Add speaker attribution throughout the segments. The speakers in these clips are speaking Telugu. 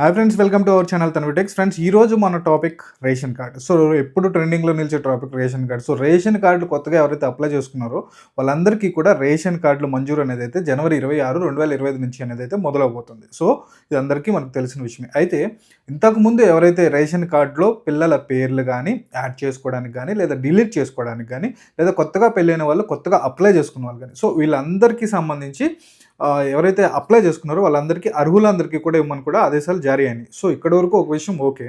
Speaker 1: Hi friends welcome to our channel తన్విటెక్స్ friends ఈ రోజు మన టాపిక్ రేషన్ కార్డ్ సో ఎప్పుడు ట్రెండింగ్లో నిలిచే topic ration card so ration కార్డులు కొత్తగా ఎవరైతే అప్లై చేసుకున్నారో వాళ్ళందరికీ కూడా రేషన్ కార్డులు మంజూరు అనేది అయితే జనవరి ఇరవై ఆరు రెండు వేల ఇరవై ఐదు నుంచి అనేది అయితే మొదలవబోతుంది సో ఇది అందరికీ మనకు తెలిసిన విషయమే. అయితే ఇంతకుముందు ఎవరైతే రేషన్ కార్డులో పిల్లల పేర్లు కానీ యాడ్ చేసుకోవడానికి కానీ లేదా డిలీట్ చేసుకోవడానికి కానీ లేదా కొత్తగా పెళ్ళైన వాళ్ళు కొత్తగా అప్లై చేసుకున్న వాళ్ళు కానీ సో వీళ్ళందరికీ సంబంధించి ఎవరైతే అప్లై చేసుకున్నారో వాళ్ళందరికీ అర్హులందరికీ కూడా ఇవ్వమని కూడా ఆదేశాలు జారీ అయినాయి. సో ఇక్కడ వరకు ఒక విషయం ఓకే.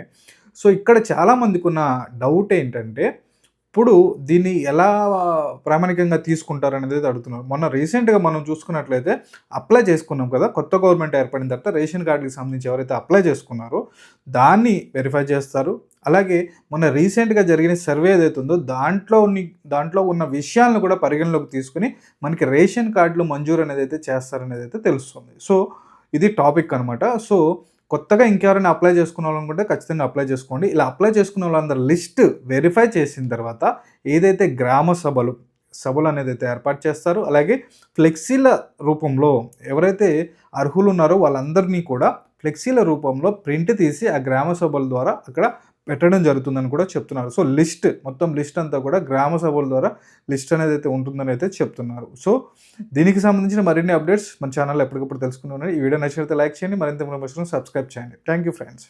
Speaker 1: సో ఇక్కడ చాలామందికి ఉన్న డౌట్ ఏంటంటే ఇప్పుడు దీన్ని ఎలా ప్రామాణికంగా తీసుకుంటారు అనేది అయితే అడుగుతున్నారు. మొన్న రీసెంట్గా మనం చూసుకున్నట్లయితే అప్లై చేసుకున్నాం కదా కొత్త గవర్నమెంట్ ఏర్పడిన తర్వాత రేషన్ కార్డుకి సంబంధించి ఎవరైతే అప్లై చేసుకున్నారో దాన్ని వెరిఫై చేస్తారు. అలాగే మొన్న రీసెంట్గా జరిగిన సర్వే ఏదైతే ఉందో దాంట్లో ఉన్ని దాంట్లో ఉన్న విషయాలను కూడా పరిగణలోకి తీసుకుని మనకి రేషన్ కార్డులు మంజూరు అనేది అయితే చేస్తారనేది అయితే తెలుస్తుంది. సో ఇది టాపిక్ అనమాట సో కొత్తగా ఇంకెవరైనా అప్లై చేసుకున్న వాళ్ళనుకుంటే ఖచ్చితంగా అప్లై చేసుకోండి. ఇలా అప్లై చేసుకున్న వాళ్ళందరి లిస్ట్ వెరిఫై చేసిన తర్వాత ఏదైతే గ్రామ సభలు సభలు అనేది అయితే ఏర్పాటు చేస్తారు అలాగే ఫ్లెక్సీల రూపంలో ఎవరైతే అర్హులు ఉన్నారో వాళ్ళందరినీ కూడా ఫ్లెక్సీల రూపంలో ప్రింట్ తీసి ఆ గ్రామ సభల ద్వారా అక్కడ పెట్టడం జరుగుతుందని కూడా చెప్తున్నారు. సో లిస్ట్ మొత్తం లిస్ట్ అంతా కూడా గ్రామ సభల ద్వారా లిస్ట్ అనేది అయితే ఉంటుందని అయితే చెప్తున్నారు. సో దీనికి సంబంధించిన మరిన్ని అప్డేట్స్ మన ఛానల్ ఎప్పటికప్పుడు తెలుసుకుని ఉన్నాయి ఈ వీడియో నచ్చినట్లయితే లైక్ చేయండి. మరింత ఇన్ఫర్మేషన్ సబ్స్క్రైబ్ చేయండి. Thank you friends.